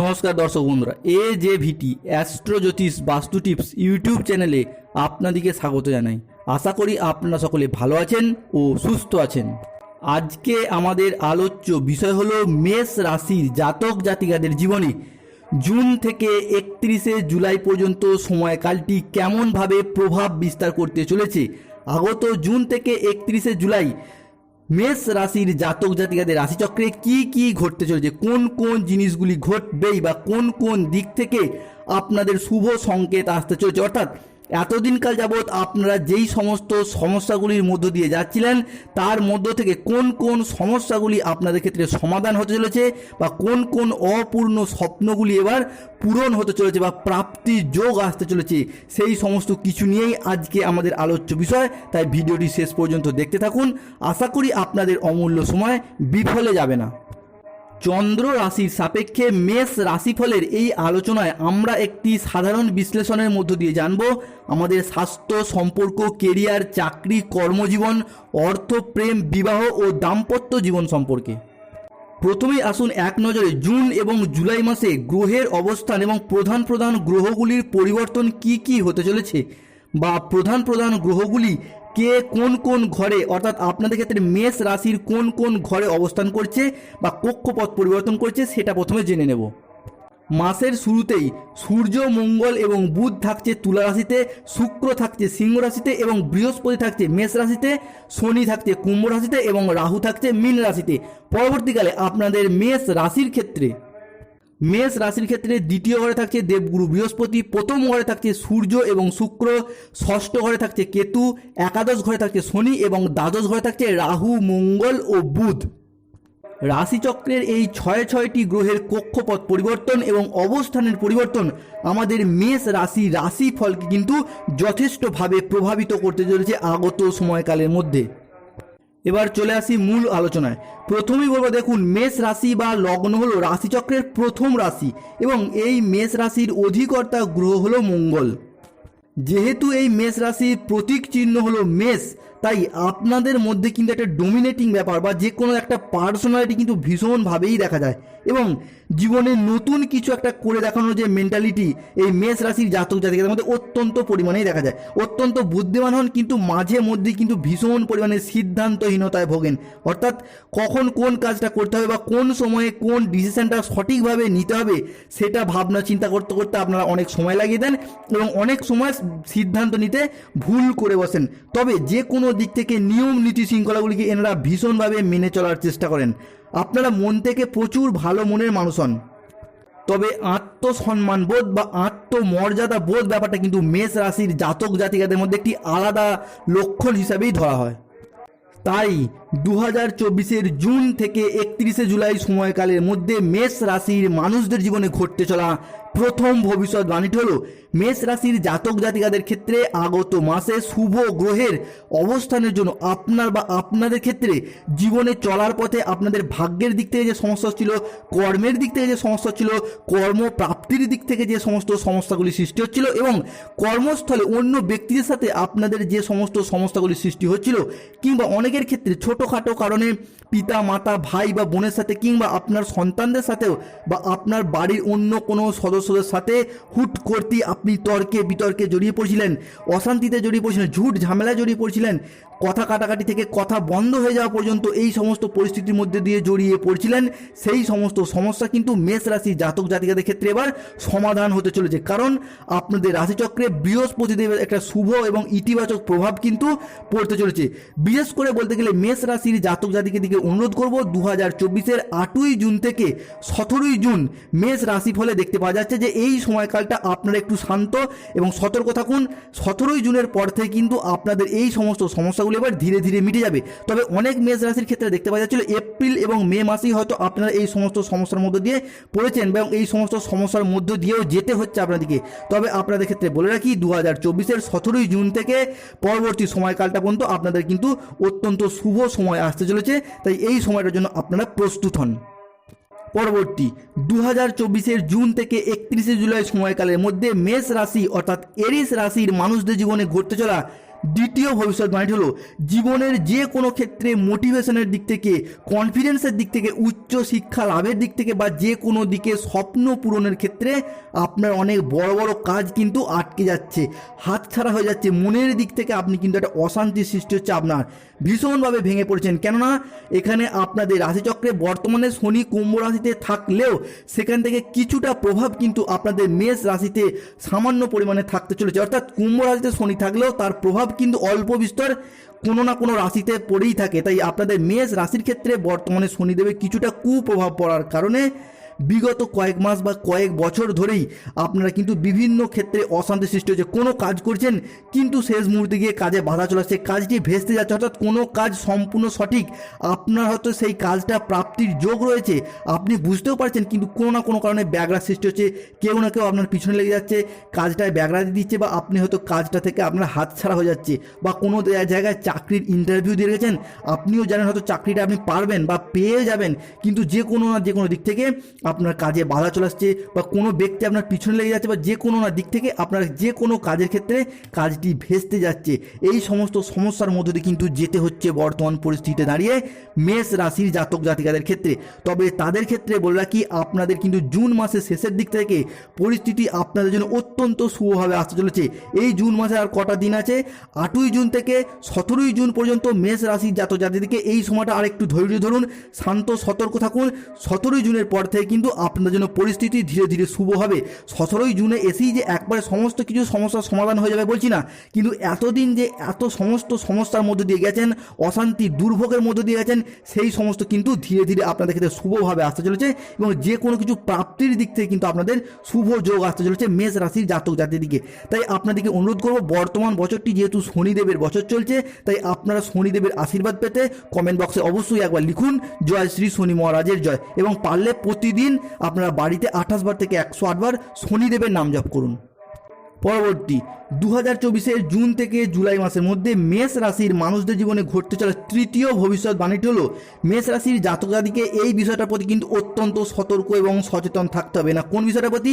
নমস্কার দর্শক বন্ধুরা, এ যে ভিটি অ্যাস্ট্রো জ্যোতিষ বাস্তু টিপস ইউটিউব চ্যানেলে আপনাদেরকে স্বাগত জানাই। আশা করি আপনারা সকলে ভালো আছেন ও সুস্থ আছেন। আজকে আমাদের আলোচ্য বিষয় হলো মেষ রাশির জাতক জাতিকাদের জীবনে জুন থেকে একত্রিশে জুলাই পর্যন্ত সময়কালটি কেমনভাবে প্রভাব বিস্তার করতে চলেছে? আগত জুন থেকে একত্রিশে জুলাই মেষ রাশির জাতক জাতিকাদের রাশিচক্রে কি কি ঘটতে চলেছে? কোন কোন জিনিসগুলি ঘটবেই বা কোন কোন দিক থেকে আপনাদের শুভ সংকেত আসতে চলেছে? অর্থাৎ এতদিনকাল যাবৎ আপনারা যেই সমস্ত সমস্যাগুলির মধ্য দিয়ে যাচ্ছিলেন, তার মধ্য থেকে কোন কোন সমস্যাগুলি আপনাদের ক্ষেত্রে সমাধান হতে চলেছে বা কোন কোন অপূর্ণ স্বপ্নগুলি এবার পূরণ হতে চলেছে বা প্রাপ্তি যোগ আসতে চলেছে, সেই সমস্ত কিছু নিয়েই আজকে আমাদের আলোচ্য বিষয়। তাই ভিডিওটি শেষ পর্যন্ত দেখতে থাকুন। আশা করি আপনাদের অমূল্য সময় বিফলে যাবে না। চন্দ্র রাশির সাপেক্ষে মেষ রাশিফলের এই আলোচনায় আমরা একটি সাধারণ বিশ্লেষণের মধ্য দিয়ে জানব আমাদের স্বাস্থ্য সম্পর্ক কেরিয়ার চাকরি, কর্মজীবন অর্থ প্রেম বিবাহ ও দাম্পত্য জীবন সম্পর্কে। প্রথমেই আসুন এক নজরে জুন এবং জুলাই মাসে গ্রহের অবস্থান এবং প্রধান প্রধান গ্রহগুলির পরিবর্তন কি কি হতে চলেছে বা প্রধান প্রধান গ্রহগুলি কে কোন কোন ঘরে, অর্থাৎ আপনাদের ক্ষেত্রে মেষ রাশির কোন কোন ঘরে অবস্থান করছে বা কক্ষপথ পরিবর্তন করছে সেটা প্রথমে জেনে নেব। মাসের শুরুতেই সূর্য, মঙ্গল এবং বুধ থাকছে তুলা রাশিতে, শুক্র থাকছে সিংহ রাশিতে এবং বৃহস্পতি থাকছে মেষ রাশিতে, শনি থাকছে কুম্ভ রাশিতে এবং রাহু থাকছে মীন রাশিতে। পরবর্তীকালে আপনাদের মেষ রাশির ক্ষেত্রে মেষ রাশির ক্ষেত্রে দ্বিতীয় ঘরে থাকছে দেবগুরু, বৃহস্পতি প্রথম ঘরে থাকছে সূর্য এবং শুক্র, ষষ্ঠ ঘরে থাকছে কেতু, একাদশ ঘরে থাকছে শনি এবং দ্বাদশ ঘরে থাকছে রাহু, মঙ্গল ও বুধ। রাশিচক্রের এই ছয় ছয়টি গ্রহের কক্ষপথ পরিবর্তন এবং অবস্থানের পরিবর্তন আমাদের মেষ রাশি রাশি ফলকে কিন্তু যথেষ্টভাবে প্রভাবিত করতে চলেছে আগত সময়কালের মধ্যে। এবার চলে আসি মূল আলোচনায়। প্রথমেই বলব, দেখুন, মেষ রাশি বা লগ্ন হলো রাশিচক্রের প্রথম রাশি এবং এই মেষ রাশির অধিকর্তা গ্রহ হলো মঙ্গল। যেহেতু এই মেষ রাশির প্রতীক চিহ্ন হলো মেষ, তাই আপনাদের মধ্যে কিন্তু একটা ডোমিনেটিং ব্যাপার বা যে কোনো একটা পার্সোনালিটি কিন্তু ভীষণভাবেই দেখা যায় এবং জীবনে নতুন কিছু একটা করে দেখানোর যে মেন্টালিটি এই মেষ রাশির জাতক জাতিকাদের মধ্যে অত্যন্ত পরিমাণেই দেখা যায়। অত্যন্ত বুদ্ধিমান হন, কিন্তু মাঝে মধ্যে কিন্তু ভীষণ পরিমাণে সিদ্ধান্তহীনতায় ভোগেন। অর্থাৎ কখন কোন কাজটা করতে হবে বা কোন সময়ে কোন ডিসিশনটা সঠিকভাবে নিতে হবে, সেটা ভাবনা চিন্তা করতে করতে আপনারা অনেক সময় লাগিয়ে দেন এবং অনেক সময় সিদ্ধান্ত নিতে ভুল করে বসেন। তবে যে কোনো দিক থেকে নিয়ম নীতি শৃঙ্খলাগুলিকে এনারা ভীষণভাবে মেনে চলার চেষ্টা করেন। আপনারা মন থেকে প্রচুর ভালো মনের মানুষ হন। তবে আত্মসম্মান বোধ বা আত্মমর্যাদা বোধ ব্যাপারটা কিন্তু মেষ রাশির জাতক জাতিকাদের মধ্যে একটি আলাদা লক্ষণ হিসাবেই ধরা হয়। তাই দু হাজার চব্বিশের জুন থেকে একত্রিশে জুলাই সময়কালের মধ্যে মেষ রাশির মানুষদের জীবনে ঘটতে চলা প্রথম ভবিষ্যৎবাণীটি হলো, মেষ রাশির জাতক জাতিকাদের ক্ষেত্রে আগত মাসে শুভ গ্রহের অবস্থানের জন্য আপনার বা আপনাদের ক্ষেত্রে জীবনে চলার পথে আপনাদের ভাগ্যের দিক থেকে যে সমস্যা ছিল, কর্মের দিক থেকে যে সমস্যা ছিল, কর্মপ্রাপ্তির দিক থেকে যে সমস্ত সমস্যাগুলি সৃষ্টি হচ্ছিল এবং কর্মস্থলে অন্য ব্যক্তিদের সাথে আপনাদের যে সমস্ত সমস্যাগুলি সৃষ্টি হচ্ছিল কিংবা অনেকের ক্ষেত্রে ছোটোখাটো কারণে পিতা, মাতা, ভাই বা বোনের সাথে কিংবা আপনার সন্তানদের সাথেও বা আপনার বাড়ির অন্য কোনো সদস্যদের সাথে হুট করতে আপনি তর্কে বিতর্কে জড়িয়ে পড়ছিলেন, অশান্তিতে জড়িয়ে পড়ছিলেন, ঝুট ঝামেলায় জড়িয়ে পড়ছিলেন। কথা কাটাকাটি থেকে কথা বন্ধ হয়ে যাওয়া পর্যন্ত এই সমস্ত পরিস্থিতির মধ্যে দিয়ে জড়িয়ে পড়ছিলেন। সেই সমস্ত সমস্যা কিন্তু মেষ রাশি জাতক জাতিকাদের ক্ষেত্রে এবার সমাধান হতে চলেছে। কারণ আপনাদের রাশিচক্রে বৃহস্পতিদেবের একটা শুভ এবং ইতিবাচক প্রভাব কিন্তু পড়তে চলেছে। বিশেষ করে বলতে গেলে মেষ রাশির জাতক জাতিকের দিকে অনুরোধ করব দু হাজার চব্বিশের আটই জুন থেকে সতেরোই জুন মেষ রাশি ফলে দেখতে পাওয়া যাচ্ছে যে এই সময়কালটা আপনারা একটু শান্ত এবং সতর্ক থাকুন। সতেরোই জুনের পর থেকে কিন্তু আপনাদের এই সমস্ত সমস্যাগুলো এবার ধীরে ধীরে মিটে যাবে। তবে অনেক মেষ রাশির ক্ষেত্রে দেখতে পাওয়া যাচ্ছিল এপ্রিল এবং মে মাসেই হয়তো আপনারা এই সমস্ত সমস্যার মধ্যে দিয়ে পড়েছেন এবং এই সমস্ত সমস্যার মধ্য দিয়েও যেতে হচ্ছে আপনাদেরকে। তবে আপনাদের ক্ষেত্রে বলে রাখি দু হাজার চব্বিশের সতেরোই জুন থেকে পরবর্তী সময়কালটা পর্যন্ত আপনাদের কিন্তু অত্যন্ত শুভ সময় আসতে চলেছে। তাই এই সময়টার জন্য আপনারা প্রস্তুত হন। পরবর্তী দু হাজার চব্বিশের জুন থেকে একত্রিশে জুলাই সময়কালের মধ্যে মেষ রাশি অর্থাৎ এরিস রাশির মানুষদের জীবনে ঘটতে চলা দ্বিতীয় ভবিষ্যৎবাণীটি হলো জীবনের যে কোনো ক্ষেত্রে মোটিভেশনের দিক থেকে কনফিডেন্সের দিক থেকে, উচ্চ শিক্ষা লাভের দিক থেকে বা যে কোনো দিকে স্বপ্ন পূরণের ক্ষেত্রে আপনার অনেক বড় বড় কাজ কিন্তু আটকে যাচ্ছে। হাত ছাড়া হয়ে যাচ্ছে। মনের দিক থেকে আপনি কিন্তু একটা অশান্তি সৃষ্টি হচ্ছে আপনার। ভীষণভাবে ভেঙে পড়েছেন। কেননা এখানে আপনাদের রাশিচক্রে বর্তমানে শনি কুম্ভ রাশিতে থাকলেও সেখান থেকে কিছুটা প্রভাব কিন্তু আপনাদের মেষ রাশিতে সামান্য পরিমাণে থাকতে চলেছে। অর্থাৎ কুম্ভ রাশিতে শনি থাকলেও তার প্রভাব কিন্তু অল্প বিস্তর কোনো না কোনো রাশিতে পড়েই থাকে। তাই আপনাদের মেষ রাশির ক্ষেত্রে বর্তমানে শনিদেবের কিছুটা কুপ্রভাব পড়ার কারণে বিগত কয়েক মাস বা কয়েক বছর ধরেই আপনারা কিন্তু বিভিন্ন ক্ষেত্রে অশান্তি সৃষ্টি হচ্ছে কোনো কাজ করছেন, কিন্তু শেষ মুহূর্তে গিয়ে কাজে বাধা চলে আসছে। কাজটি ভেস্তে যাচ্ছে, অর্থাৎ কোনো কাজ সম্পূর্ণ সঠিক। আপনার হয়তো সেই কাজটা প্রাপ্তির যোগ রয়েছে, আপনি বুঝতেও পারছেন, কিন্তু কোনো না কোনো কারণে ব্যাগরা সৃষ্টি হচ্ছে। কেউ না কেউ আপনার পিছনে লেগে যাচ্ছে, কাজটায় ব্যাগরা দিচ্ছে বা আপনি হয়তো কাজটা থেকে আপনার হাত ছাড়া হয়ে যাচ্ছে বা কোনো জায়গায় চাকরির ইন্টারভিউ দিয়ে রেখেছেন। আপনিও জানেন হয়তো চাকরিটা আপনি পারবেন বা পেয়ে যাবেন, কিন্তু যে কোনো না যে কোনো দিক থেকে আপনার কাজে বাধা চলে আসছে বা কোনো ব্যক্তি আপনার পিছনে লেগে যাচ্ছে বা যে কোনো না দিক থেকে আপনার যে কোনো কাজের ক্ষেত্রে কাজটি ভেস্তে যাচ্ছে। এই সমস্ত সমস্যার মধ্যে দিয়ে কিন্তু যেতে হচ্ছে বর্তমান পরিস্থিতিতে দাঁড়িয়ে মেষ রাশির জাতক জাতিকাদের ক্ষেত্রে। তবে তাদের ক্ষেত্রে বলে রাখি, আপনাদের কিন্তু জুন মাসের শেষের দিক থেকে পরিস্থিতি আপনাদের জন্য অত্যন্ত শুভভাবে আসতে চলেছে। এই জুন মাসে আর কটা দিন আছে? আটই জুন থেকে সতেরোই জুন পর্যন্ত মেষ রাশির জাতক জাতিদেরকে এই সময়টা আর একটু ধৈর্য ধরুন, শান্ত সতর্ক থাকুন। সতেরোই জুনের পর থেকে কিন্তু আপনাদের জন্য পরিস্থিতি ধীরে ধীরে শুভ হবে। সতেরোই জুনে এসেই যে একবারে সমস্ত কিছু সমস্যার সমাধান হয়ে যাবে বলছি না, কিন্তু এতদিন যে এত সমস্ত সমস্যার মধ্যে দিয়ে গেছেন, অশান্তি, দুর্ভোগের মধ্যে দিয়ে গেছেন, সেই সমস্ত কিন্তু ধীরে ধীরে আপনাদের ক্ষেত্রে শুভভাবে আসতে চলেছে এবং যে কোনো কিছু প্রাপ্তির দিক থেকে কিন্তু আপনাদের শুভ যোগ আসতে চলেছে মেষ রাশির জাতক জাতির দিকে। তাই আপনাদেরকে অনুরোধ করব, বর্তমান বছরটি যেহেতু শনিদেবের বছর চলছে, তাই আপনারা শনিদেবের আশীর্বাদ পেতে কমেন্ট বক্সে অবশ্যই একবার লিখুন, জয় শ্রী শনি মহারাজের জয় এবং পারলে প্রতিদিন আপনারা বাড়িতে আঠাশ বার থেকে একশো আটবার শনিদেবের নাম জপ করুন। পরবর্তী দু হাজার চব্বিশের জুন থেকে জুলাই মাসের মধ্যে মেষ রাশির মানুষদের জীবনে ঘটতে চলা তৃতীয় ভবিষ্যৎবাণীটি হলো, মেষ রাশির জাতক জাতিকে এই বিষয়টার প্রতি কিন্তু অত্যন্ত সতর্ক এবং সচেতন থাকতে হবে। না, কোন বিষয়টার প্রতি?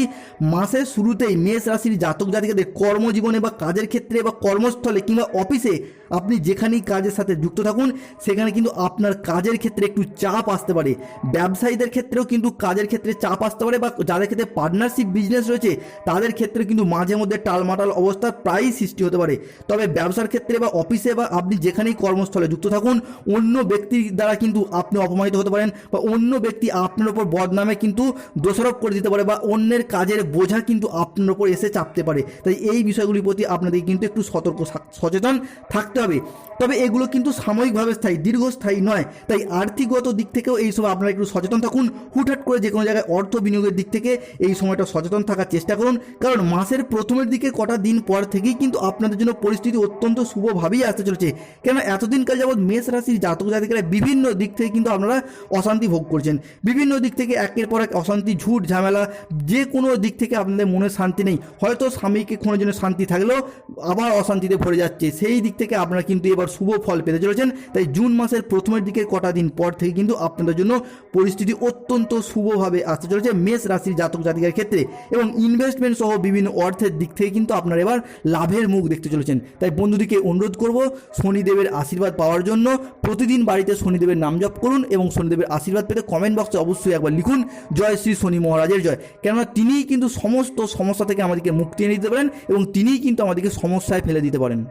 মাসের শুরুতেই মেষ রাশির জাতক জাতিকাদের কর্মজীবনে বা কাজের ক্ষেত্রে বা কর্মস্থলে কিংবা অফিসে আপনি যেখানেই কাজের সাথে যুক্ত থাকুন, সেখানে কিন্তু আপনার কাজের ক্ষেত্রে একটু চাপ আসতে পারে। ব্যবসায়ীদের ক্ষেত্রেও কিন্তু কাজের ক্ষেত্রে চাপ আসতে পারে বা যাদের ক্ষেত্রে পার্টনারশিপ বিজনেস রয়েছে, তাদের ক্ষেত্রে কিন্তু মাঝে মধ্যে টালমাটাল অবস্থা প্রায়ই সৃষ্টি হতে পারে। তবে ব্যবসার ক্ষেত্রে বা অফিসে বা আপনি যেখানেই কর্মস্থলে যুক্ত থাকুন, অন্য ব্যক্তির দ্বারা কিন্তু আপনি অপমানিত হতে পারেন বা অন্য ব্যক্তি আপনার ওপর বদনামে কিন্তু দোষারোপ করে দিতে পারে বা অন্যের কাজের বোঝা কিন্তু আপনার ওপর এসে চাপতে পারে। তাই এই বিষয়গুলির প্রতি আপনাদের কিন্তু একটু সতর্ক সচেতন থাকতে হবে। তবে এগুলো কিন্তু সাময়িকভাবে স্থায়ী, দীর্ঘস্থায়ী নয়। তাই আর্থিকগত দিক থেকেও এই আপনারা একটু সচেতন থাকুন। হুটহাট করে যে কোনো জায়গায় অর্থ বিনিয়োগের দিক থেকে এই সময়টা সচেতন থাকার চেষ্টা করুন। কারণ মাসের প্রথমের দিকে কটা দিন পর থেকেই কিন্তু আপনাদের জন্য পরিস্থিতি অত্যন্ত শুভভাবেই আসতে চলেছে। কেন এতদিনকাল যাবৎ মেষ রাশির জাতক জাতিকারা বিভিন্ন দিক থেকে কিন্তু আপনারা অশান্তি ভোগ করছেন। বিভিন্ন দিক থেকে একের পর এক অশান্তি, ঝুট, ঝামেলা, যে কোনো দিক থেকে আপনাদের মনে শান্তি নেই। হয়তো স্বামীকে কোনো জন্য শান্তি থাকলেও আবার অশান্তিতে ভরে যাচ্ছে। সেই দিক থেকে আপনারা কিন্তু এবার শুভ ফল পেতে চলেছেন। তাই জুন মাসের প্রথমের দিকে কটা দিন পর থেকে কিন্তু আপনাদের জন্য পরিস্থিতি অত্যন্ত শুভভাবে আসতে চলেছে মেষ রাশির জাতক জাতিকার ক্ষেত্রে। এবং ইনভেস্টমেন্ট সহ বিভিন্ন অর্থের দিক থেকে কিন্তু আপনারা এবার লাভের মুখ দেখতে চলেছেন। তাই বন্ধুদিকে অনুরোধ করব, শনিদেবের আশীর্বাদ পাওয়ার জন্য প্রতিদিন বাড়িতে শনিদেবের নাম জপ করুন এবং শনিদেবের আশীর্বাদ পেতে কমেন্ট বক্সে অবশ্যই একবার লিখুন, জয় শ্রী শনি মহারাজের জয়। কেননা তিনিই কিন্তু সমস্ত সমস্যা থেকে আমাদেরকে মুক্তি এনে দিতে পারেন এবং তিনিই কিন্তু আমাদেরকে সমস্যায় ফেলে দিতে পারেন।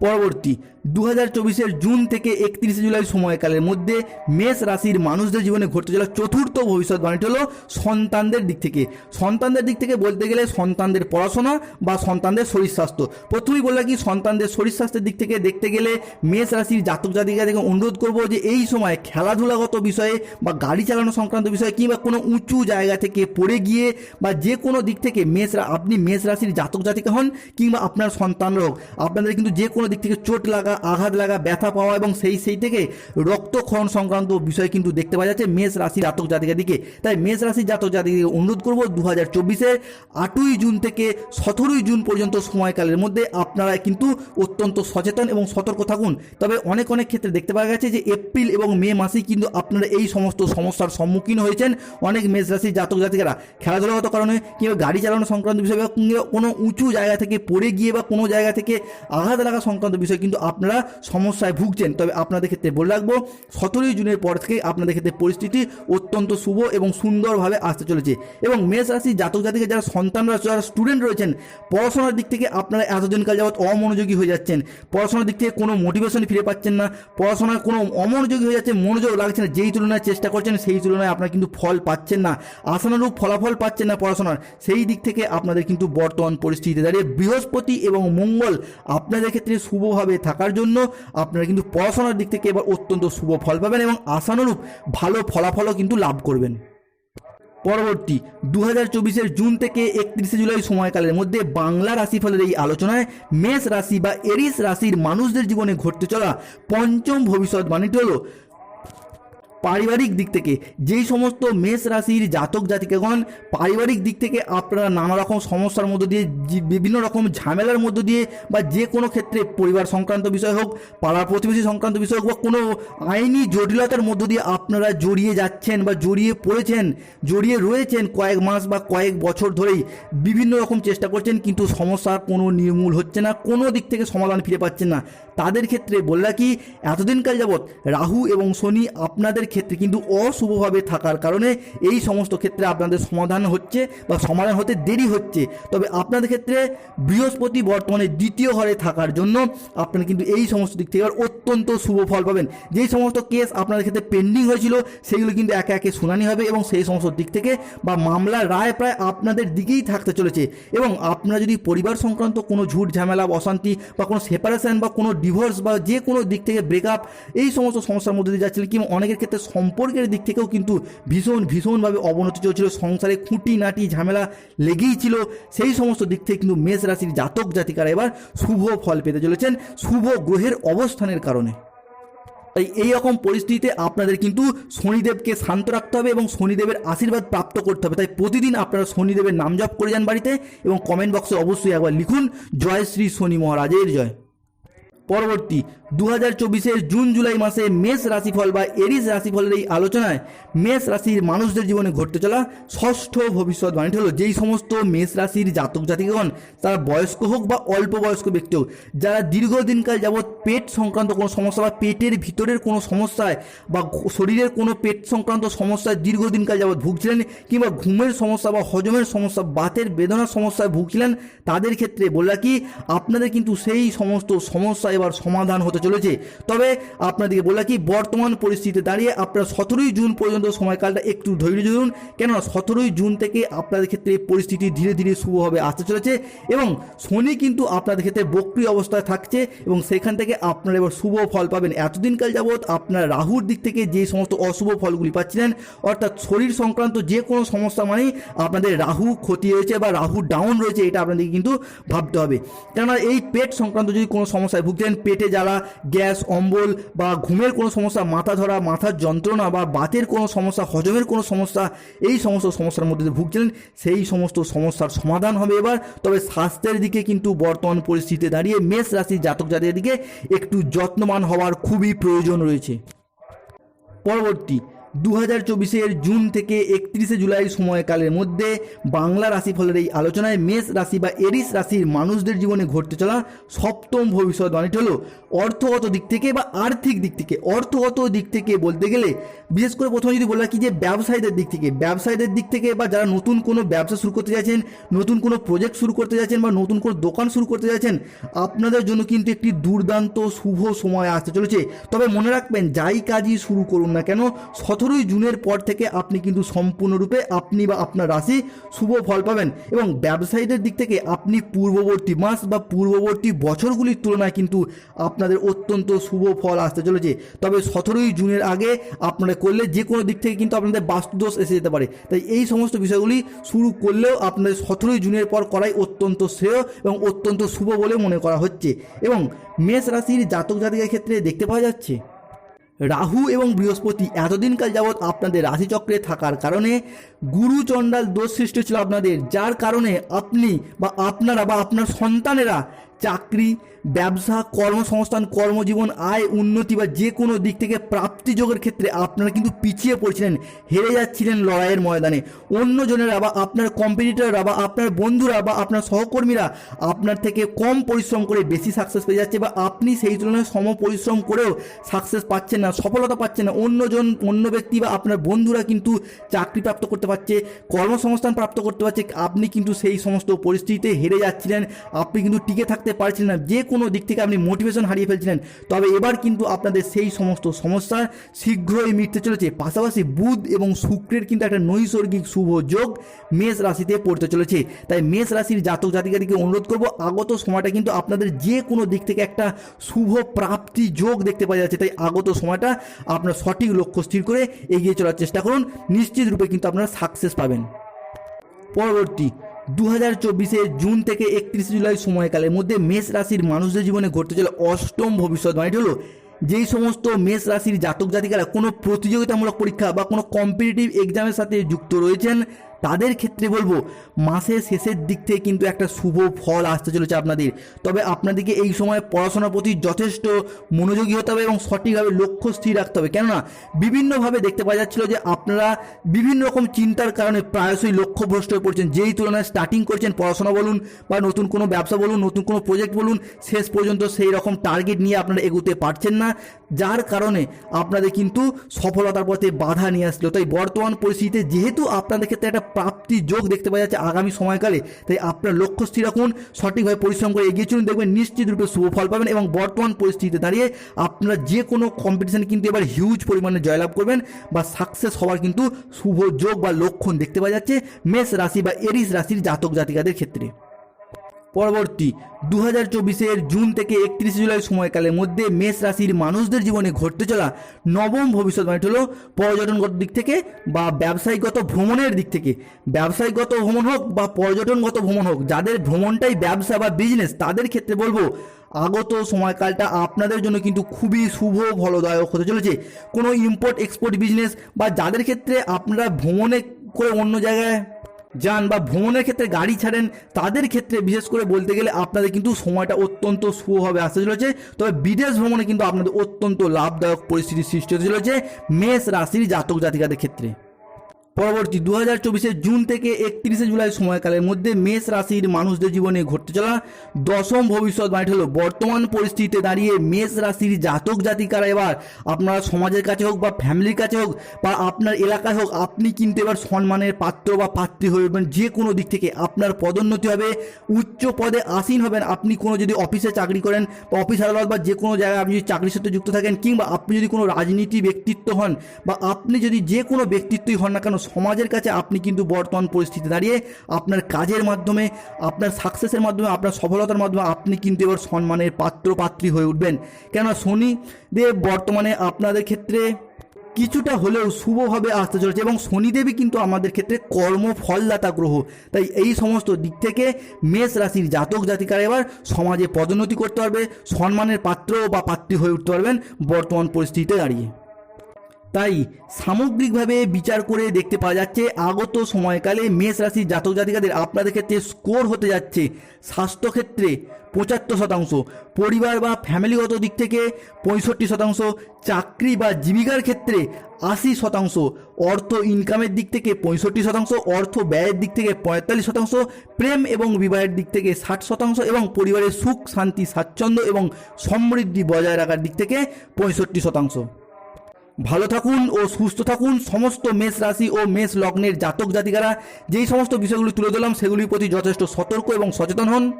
পরবর্তী দু হাজার চব্বিশের জুন থেকে একত্রিশে জুলাই সময়কালের মধ্যে মেষ রাশির মানুষদের জীবনে ঘটতে চলা চতুর্থ ভবিষ্যৎবাণীটি হলো সন্তানদের দিক থেকে। সন্তানদের দিক থেকে বলতে গেলে সন্তানদের পড়াশোনা বা সন্তানদের শরীর স্বাস্থ্য। প্রথমেই বললাম কি সন্তানদের শরীর স্বাস্থ্যের দিক থেকে দেখতে গেলে মেষ রাশির জাতক জাতিকা থেকে অনুরোধ করব যে এই সময় খেলাধুলাগত বিষয়ে বা গাড়ি চালানো সংক্রান্ত বিষয়ে কিংবা কোনো উঁচু জায়গা থেকে পড়ে গিয়ে বা যে কোনো দিক থেকে মেষরা আপনি মেষ রাশির জাতক জাতিকা হন কিংবা আপনার সন্তানরা হোক, আপনাদের কিন্তু যে কোনো দিক থেকে চোট লাগা, আঘাত লাগা, ব্যথা পাওয়া এবং সেই সেই থেকে রক্তক্ষরণ সংক্রান্ত বিষয় কিন্তু দেখতে পাওয়া যাচ্ছে। মেষ রাশি জাতক জাতিকার দিকে। তাই মেষ রাশি জাতক জাতিকে অনুরোধ করব দু হাজার চব্বিশের আটই জুন থেকে সতেরোই জুন পর্যন্ত সময়কালের মধ্যে আপনারা কিন্তু অত্যন্ত সচেতন এবং সতর্ক থাকুন। তবে অনেক অনেক ক্ষেত্রে দেখতে পাওয়া গেছে যে এপ্রিল এবং মে মাসেই কিন্তু আপনারা এই সমস্ত সমস্যার সম্মুখীন হয়েছেন অনেক মেষ রাশির জাতক জাতিকারা। খেলাধুলাগত কারণে কিংবা গাড়ি চালানো সংক্রান্ত বিষয় কোনো উঁচু জায়গা থেকে পড়ে গিয়ে বা কোনো জায়গা থেকে আঘাত লাগা সংক্রান্ত বিষয় কিন্তু আপনারা সমস্যায় ভুগছেন। তবে আপনাদের ক্ষেত্রে বলে রাখব, সতেরোই জুনের পর থেকে আপনাদের ক্ষেত্রে পরিস্থিতি অত্যন্ত শুভ এবং সুন্দরভাবে আসতে চলেছে। এবং মেষ রাশি জাতক জাতিকে যারা সন্তানরা, যারা স্টুডেন্ট রয়েছেন, পড়াশোনার দিক থেকে আপনারা এতদিনকাল যাবৎ অমনোযোগী হয়ে যাচ্ছেন। পড়াশোনার দিক থেকে কোনো মোটিভেশন ফিরে পাচ্ছেন না। পড়াশোনায় কোনো অমনোযোগী হয়ে যাচ্ছে, মনোযোগ লাগছে না। যেই তুলনায় চেষ্টা করছেন, সেই তুলনায় আপনারা কিন্তু ফল পাচ্ছেন না। আশানুরূপ ফলাফল পাচ্ছেন না পড়াশোনার। সেই দিক থেকে আপনাদের কিন্তু বর্তমান পরিস্থিতিতে দাঁড়িয়ে বৃহস্পতি এবং মঙ্গল আপনাদের ক্ষেত্রে শুভভাবে থাকার জন্য আপনারা কিন্তু পড়াশোনার দিক থেকে এবার অত্যন্ত শুভ ফল পাবেন এবং আশানুরূপ ভালো ফলাফলও কিন্তু লাভ করবেন। পরবর্তী দু হাজার জুন থেকে একত্রিশে জুলাই সময়কালের মধ্যে বাংলা রাশিফলের এই আলোচনায় মেষ রাশি বা এরিস রাশির মানুষদের জীবনে ঘটতে চলা পঞ্চম ভবিষ্যৎ বাণীটি হলো পারিবারিক দিক থেকে যেই সমস্ত মেষ রাশির জাতক জাতিকাগণ পারিবারিক দিক থেকে আপনারা নানা রকম সমস্যার মধ্য দিয়ে বিভিন্ন রকম ঝামেলার মধ্য দিয়ে বা যে কোনো ক্ষেত্রে পরিবার সংক্রান্ত বিষয় হোক পাড়া প্রতিবেশী সংক্রান্ত বিষয় হোক বা কোনো আইনি জটিলতার মধ্য দিয়ে আপনারা জড়িয়ে যাচ্ছেন বা জড়িয়ে পড়েছেন, জড়িয়ে রয়েছেন কয়েক মাস বা কয়েক বছর ধরেই বিভিন্ন রকম চেষ্টা করছেন কিন্তু সমস্যার কোনো নির্মূল হচ্ছে না, কোনো দিক থেকে সমাধান ফিরে পাচ্ছেন না। তাদের ক্ষেত্রে বললা কি এতদিনকাল যাবৎ রাহু এবং শনি আপনাদের ক্ষেত্রে কিন্তু অশুভভাবে থাকার কারণে এই সমস্ত ক্ষেত্রে আপনাদের সমাধান হচ্ছে বা সমাধান হতে দেরি হচ্ছে। তবে আপনাদের ক্ষেত্রে বৃহস্পতি বর্তমানে দ্বিতীয় ঘরে থাকার জন্য আপনারা কিন্তু এই সমস্ত দিক থেকে অত্যন্ত শুভ ফল পাবেন। যেই সমস্ত কেস আপনাদের ক্ষেত্রে পেন্ডিং হয়েছিল, সেগুলো কিন্তু একে একে শুনানি হবে এবং সেই সমস্ত দিক থেকে বা মামলার রায় প্রায় আপনাদের দিকেই থাকতে চলেছে। এবং আপনারা যদি পরিবার সংক্রান্ত কোনো ঝুট ঝামেলা অশান্তি বা কোনো সেপারেশন বা কোনো ডিভোর্স বা যে কোনো দিক থেকে ব্রেকআপ এই সমস্ত সমস্যার মধ্যে দিয়ে যাচ্ছিলেন, কিংবা অনেকের ক্ষেত্রে সম্পর্কের দিক থেকেও কিন্তু ভীষণ, ভীষণভাবে অবনতি চলছিল। সংসারে খুঁটি নাটি ঝামেলা লেগেই ছিল। সেই সমস্ত দিক থেকে কিন্তু মেষ রাশির জাতক জাতিকারা এবার শুভ ফল পেতে চলেছেন শুভ গ্রহের অবস্থানের কারণে। তাই এই রকম পরিস্থিতিতে আপনাদের কিন্তু শনিদেবকে শান্ত রাখতে হবে এবং শনিদেবের আশীর্বাদ প্রাপ্ত করতে হবে। তাই প্রতিদিন আপনারা শনিদেবের নাম জপ করে যান বাড়িতে এবং কমেন্ট বক্সে অবশ্যই একবার লিখুন, জয় শ্রী শনি মহারাজের জয়। পরবর্তী দু হাজার চব্বিশের জুন, জুলাই মাসে মেষ রাশিফল বা এরিস রাশিফলের এই আলোচনায় মেষ রাশির মানুষদের জীবনে ঘটতে চলা ষষ্ঠ ভবিষ্যৎবাণীটি হলো যেই সমস্ত মেষ রাশির জাতক জাতিগণ, তারা বয়স্ক হোক বা অল্প বয়স্ক ব্যক্তি হোক, যারা দীর্ঘদিনকাল যাবৎ পেট সংক্রান্ত কোনো সমস্যা বা পেটের ভিতরের কোনো সমস্যায় বা শরীরের কোনো পেট সংক্রান্ত সমস্যায় দীর্ঘদিনকাল যাবৎ ভুগছিলেন কিংবা ঘুমের সমস্যা বা হজমের সমস্যা, বাতের বেদনার সমস্যায় ভুগছিলেন, তাদের ক্ষেত্রে বললা কি, আপনাদের কিন্তু সেই সমস্ত সমস্যা এবার সমাধান হতে চলেছে। তবে আপনাদেরকে বললা কি বর্তমান পরিস্থিতিতে দাঁড়িয়ে আপনারা সতেরোই জুন পর্যন্ত সময়কালটা একটু ধৈর্য ধরুন। কেননা সতেরোই জুন থেকে আপনাদের ক্ষেত্রে পরিস্থিতি ধীরে ধীরে শুভভাবে আসতে চলেছে এবং শনি কিন্তু আপনাদের ক্ষেত্রে বক্রি অবস্থায় থাকছে এবং সেখান থেকে আপনারা এবার শুভ ফল পাবেন। এতদিনকাল যাবৎ আপনার রাহুর দিক থেকে যে সমস্ত অশুভ ফলগুলি পাচ্ছিলেন, অর্থাৎ শরীর সংক্রান্ত যে কোনো সমস্যা মানেই আপনাদের রাহু ক্ষতি হয়েছে বা রাহু ডাউন রয়েছে, এটা আপনাদেরকে কিন্তু ভাবতে হবে। কেননা এই পেট সংক্রান্ত যদি কোনো সমস্যায় ভুগতেন, পেটে জ্বালা গ্যাস, অম্বল বা ঘুমের কোনো সমস্যা, মাথা ধরা, মাথার যন্ত্রণা বা বাতের কোনো সমস্যা, হজমের কোনো সমস্যা, এই সমস্ত সমস্যার মধ্যে ভুগছিলেন, সেই সমস্ত সমস্যার সমাধান হবে এবার। তবে স্বাস্থ্যের দিকে কিন্তু বর্তমান পরিস্থিতিতে দাঁড়িয়ে মেষ রাশির জাতক জাতির দিকে একটু যত্নবান হওয়ার খুবই প্রয়োজন রয়েছে। পরবর্তী দু হাজার চব্বিশের জুন থেকে একত্রিশে জুলাই সময়কালের মধ্যে বাংলা রাশিফলের এই আলোচনায় মেষ রাশি বা এরিস রাশির মানুষদের জীবনে ঘটতে চলা সপ্তম ভবিষ্যৎবাণীটি হলো অর্থগত দিক থেকে বা আর্থিক দিক থেকে। অর্থগত দিক থেকে বলতে গেলে, বিশেষ করে প্রথমে যদি বলা কি যে ব্যবসায়ীদের দিক থেকে, ব্যবসায়ীদের দিক থেকে বা যারা নতুন কোনো ব্যবসা শুরু করতে যাচ্ছেন, নতুন কোনো প্রজেক্ট শুরু করতে যাচ্ছেন বা নতুন কোনো দোকান শুরু করতে যাচ্ছেন, আপনাদের জন্য কিন্তু একটি দুর্দান্ত শুভ সময় আসতে চলেছে। তবে মনে রাখবেন, যাই কাজই শুরু করুন না কেন সতেরোই জুনের পর থেকে আপনি কিন্তু সম্পূর্ণরূপে আপনি বা আপনার রাশি শুভ ফল পাবেন এবং ব্যবসায়ীদের দিক থেকে আপনি পূর্ববর্তী মাস বা পূর্ববর্তী বছরগুলির তুলনায় কিন্তু আপনাদের অত্যন্ত শুভ ফল আসতে চলেছে। তবে সতেরোই জুনের আগে আপনারা করলে যে কোনো দিক থেকে কিন্তু আপনাদের বাস্তুদোষ এসে যেতে পারে। তাই এই সমস্ত বিষয়গুলি শুরু করলেও আপনাদের সতেরোই জুনের পর করাই অত্যন্ত শ্রেয় এবং অত্যন্ত শুভ বলে মনে করা হচ্ছে। এবং মেষ রাশির জাতক জাতিকের ক্ষেত্রে দেখতে পাওয়া যাচ্ছে রাহু এবং বৃহস্পতি এতদিনকাল যাবৎ আপনাদের রাশিচক্রে থাকার কারণে গুরু চণ্ডাল দোষ সৃষ্টি ছিল আপনাদের, যার কারণে আপনি বা আপনারা বা আপনার সন্তানেরা চাকরি, ব্যবসা, কর্মসংস্থান, কর্মজীবন, আয়, উন্নতি বা যে কোনো দিক থেকে প্রাপ্তি যোগের ক্ষেত্রে আপনারা কিন্তু পিছিয়ে পড়ছিলেন, হেরে যাচ্ছিলেন লড়াইয়ের ময়দানে। অন্যজনেরা বা আপনার কম্পিটিটররা বা আপনার বন্ধুরা বা আপনার সহকর্মীরা আপনার থেকে কম পরিশ্রম করে বেশি সাকসেস পেয়ে যাচ্ছে বা আপনি সেই তুলনায় সম পরিশ্রম করেও সাকসেস পাচ্ছেন না, সফলতা পাচ্ছেন না। অন্যজন, অন্য ব্যক্তি বা আপনার বন্ধুরা কিন্তু চাকরি প্রাপ্ত করতে পারছে, কর্মসংস্থান প্রাপ্ত করতে পারছে, আপনি কিন্তু সেই সমস্ত পরিস্থিতিতে হেরে যাচ্ছিলেন, আপনি কিন্তু টিকে থাকতে পারছিলেন না, যে কোনো দিক থেকে আপনি মোটিভেশন হারিয়ে ফেলছিলেন, তবে এবার কিন্তু আপনাদের সেই সমস্ত সমস্যা শীঘ্রই মিটতে চলেছে। পাশাপাশি বুধ এবং শুক্রের কিন্তু একটা নৈসর্গিক শুভ যোগ মেষ রাশিতে পড়তে চলেছে। তাই মেষ রাশির জাতক জাতিকাদিকে অনুরোধ করব, আগত সময়টা কিন্তু আপনাদের যে কোনো দিক থেকে একটা শুভ প্রাপ্তি যোগ দেখতে পাওয়া যাচ্ছে। তাই আগত সময়টা আপনার সঠিক লক্ষ্য স্থির করে এগিয়ে চলার চেষ্টা করুন। নিশ্চিত রূপে কিন্তু আপনারা সাকসেস পাবেন। পরবর্তী দু হাজার জুন থেকে একত্রিশে জুলাই সময়কালের মধ্যে মেষ রাশির মানুষদের জীবনে ঘটতে চলে অষ্টম ভবিষ্যৎবাণীটি হলো যেই সমস্ত মেষ রাশির জাতক জাতিকারা কোনো প্রতিযোগিতামূলক পরীক্ষা বা কোনো কম্পিটিটিভ এক্সামের সাথে যুক্ত রয়েছেন তাদের ক্ষেত্রে বলব, মাসের শেষের দিক থেকে কিন্তু একটা শুভ ফল আসতে চলেছে আপনাদের। তবে আপনাদেরকে এই সময় পড়াশোনার প্রতি যথেষ্ট মনোযোগী হতে হবে এবং সঠিকভাবে লক্ষ্য স্থির রাখতে হবে। কেননা, বিভিন্নভাবে দেখতে পাওয়া যাচ্ছিল যে আপনারা বিভিন্ন রকম চিন্তার কারণে প্রায়শই লক্ষ্যভ্রষ্ট হয়ে পড়ছেন। যেই তুলনায় স্টার্টিং করছেন, পড়াশোনা বলুন বা নতুন কোনো ব্যবসা বলুন, নতুন কোনো প্রজেক্ট বলুন, শেষ পর্যন্ত সেই রকম টার্গেট নিয়ে আপনারা এগোতে পারছেন না। যার কারণে আপনাদের কিন্তু সফলতার পথে বাধা নিয়ে আসলো। তাই বর্তমান পরিস্থিতিতে যেহেতু আপনাদের ক্ষেত্রে একটা প্রাপ্তি যোগ দেখতে পাওয়া যাচ্ছে আগামী সময়কালে। তাই আপনার লক্ষ্য স্থির রাখুন, সঠিকভাবে পরিশ্রম করে এগিয়ে চলুন, দেখবেন নিশ্চিত রূপে শুভ ফল পাবেন এবং বর্তমান পরিস্থিতিতে দাঁড়িয়ে আপনারা যে কোনো কম্পিটিশন কিন্তু এবার হিউজ পরিমাণে জয়লাভ করবেন বা সাকসেস হওয়ার কিন্তু শুভ যোগ বা লক্ষণ দেখতে পাওয়া যাচ্ছে মেষ রাশি বা এরিস রাশির জাতক জাতিকাদের ক্ষেত্রে। পরবর্তী দু হাজার চব্বিশের জুন থেকে একত্রিশে জুলাই সময়কালের মধ্যে মেষ রাশির মানুষদের জীবনে ঘটতে চলা নবম ভবিষ্যৎবাণী হলো পর্যটনগত দিক থেকে বা ব্যবসায়িকগত ভ্রমণের দিক থেকে। ব্যবসায়িকগত ভ্রমণ হোক বা পর্যটনগত ভ্রমণ হোক, যাদের ভ্রমণটাই ব্যবসা বা বিজনেস তাদের ক্ষেত্রে বলব আগত সময়কালটা আপনাদের জন্য কিন্তু খুবই শুভ, ফলদায়ক হতে চলেছে। কোনো ইম্পোর্ট এক্সপোর্ট বিজনেস বা যাদের ক্ষেত্রে আপনারা ভ্রমণে করে অন্য জায়গায় যান বা ভ্রমণের ক্ষেত্রে গাড়ি ছাড়েন, তাদের ক্ষেত্রে বিশেষ করে বলতে গেলে আপনাদের কিন্তু সময়টা অত্যন্ত শুভ হবে আসতে চলেছে। তবে বিদেশ ভ্রমণে কিন্তু আপনাদের অত্যন্ত লাভদায়ক পরিস্থিতি সৃষ্টি হতে চলেছে মেষ রাশির জাতক জাতিকাদের ক্ষেত্রে। পরবর্তী দু হাজার চব্বিশে জুন থেকে একত্রিশে জুলাই সময়কালের মধ্যে মেষ রাশির মানুষদের জীবনে ঘটতে চলা দশম ভবিষ্যৎ ভবিষ্যৎবাণী হলো বর্তমান পরিস্থিতিতে দাঁড়িয়ে মেষ রাশির জাতক জাতিকারা এবার আপনারা সমাজের কাছে হোক বা ফ্যামিলির কাছে হোক বা আপনার এলাকায় হোক, আপনি কিন্তু এবার সম্মানের পাত্র বা পাত্রী উঠবেন। যে কোনো দিক থেকে আপনার পদোন্নতি হবে, উচ্চ পদে আসীন হবেন। আপনি কোনো যদি অফিসে চাকরি করেন বা অফিস আদালত বা যে কোনো জায়গায় আপনি যদি চাকরির সাথে যুক্ত থাকেন, কিংবা আপনি যদি কোনো রাজনীতি ব্যক্তিত্ব হন বা আপনি যদি যে কোনো ব্যক্তিত্বই হন না কেন সমাজের কাছে আপনি কিন্তু বর্তমান পরিস্থিতি দাঁড়িয়ে আপনার কাজের মাধ্যমে, আপনার সাকসেসের মাধ্যমে, আপনার সফলতার মাধ্যমে আপনি কিন্তু এবার সম্মানের পাত্র, পাত্রী হয়ে উঠবেন। কেননা শনি দেব বর্তমানে আপনাদের ক্ষেত্রে কিছুটা হলেও শুভভাবে আসতে চলেছে এবং শনিদেবই কিন্তু আমাদের ক্ষেত্রে কর্মফলদাতা গ্রহ। তাই এই সমস্ত দিক থেকে মেষ রাশির জাতক জাতিকারা এবার সমাজে পদোন্নতি করতে পারবে, সম্মানের পাত্র বা পাত্রী হয়ে উঠতে পারবেন বর্তমান পরিস্থিতিতে দাঁড়িয়ে। তাই সামগ্রিকভাবে বিচার করে দেখতে পাওয়া যাচ্ছে, আগত সময়কালে মেষ রাশির জাতক জাতিকাদের আপনাদের ক্ষেত্রে স্কোর হতে যাচ্ছে স্বাস্থ্যক্ষেত্রে পঁচাত্তর শতাংশ, পরিবার বা ফ্যামিলিগত দিক থেকে পঁয়ষট্টি শতাংশ, চাকরি বা জীবিকার ক্ষেত্রে আশি শতাংশ, অর্থ ইনকামের দিক থেকে পঁয়ষট্টি শতাংশ, অর্থ ব্যয়ের দিক থেকে পঁয়তাল্লিশ শতাংশ, প্রেম এবং বিবাহের দিক থেকে ষাট শতাংশ এবং পরিবারের সুখ, শান্তি, স্বাচ্ছন্দ্য এবং সমৃদ্ধি বজায় রাখার দিক থেকে পঁয়ষট্টি শতাংশ। ভালো থাকুন ও সুস্থ থাকুন। সমস্ত মেষ রাশি ও মেষ লগ্নের জাতক জাতিকারা, যেই সমস্ত বিষয়গুলি তুলে দিলাম সেগুলির প্রতি যথেষ্ট সতর্ক এবং সচেতন হন।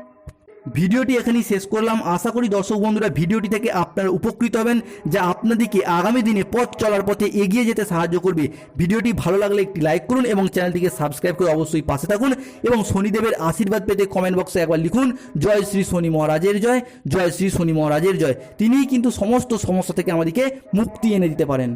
ভিডিওটি এখানেই শেষ করলাম। আশা করি দর্শক বন্ধুরা ভিডিওটি থেকে আপনারা উপকৃত হবেন যা আপনাদেরকে আগামী দিনে পথ চলার পথে এগিয়ে যেতে সাহায্য করবে। ভিডিওটি ভালো লাগলে একটি লাইক করুন এবং চ্যানেলটিকে সাবস্ক্রাইব করে অবশ্যই পাশে থাকুন এবং শনিদেবের আশীর্বাদ পেতে কমেন্ট বক্সে একবার লিখুন, জয় শ্রী শনি মহারাজের জয় জয় শ্রী শনি মহারাজের জয়। তিনিই কিন্তু সমস্ত সমস্যা থেকে আমাদেরকে মুক্তি এনে দিতে পারেন।